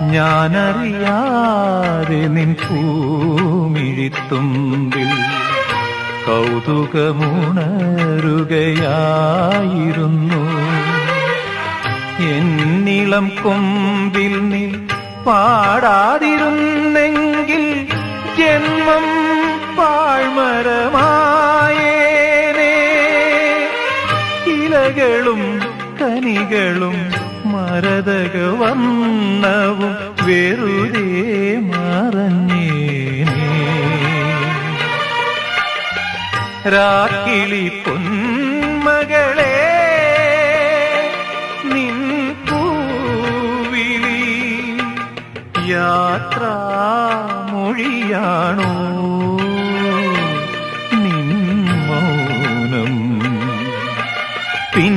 ഞാനറിയാതെ നിൻ പൂമിഴിത്തുമ്പിൽ കൗതുകമുണരുകയായിരുന്നു. എന്നിളം കൊമ്പിൽ നീ പാടാതിരുന്നെങ്കിൽ ജന്മം പാഴ്മരമായേനേ. ഇലകളും കനികളും മരതക വണ്ണവും വെറുതെ മറഞ്ഞേനെ രാക്കിളി പൊന്മകളെ നിൻ പൂവിളി യാത്രാ മൊഴിയാണോ നിൻ മൗനം പിൻ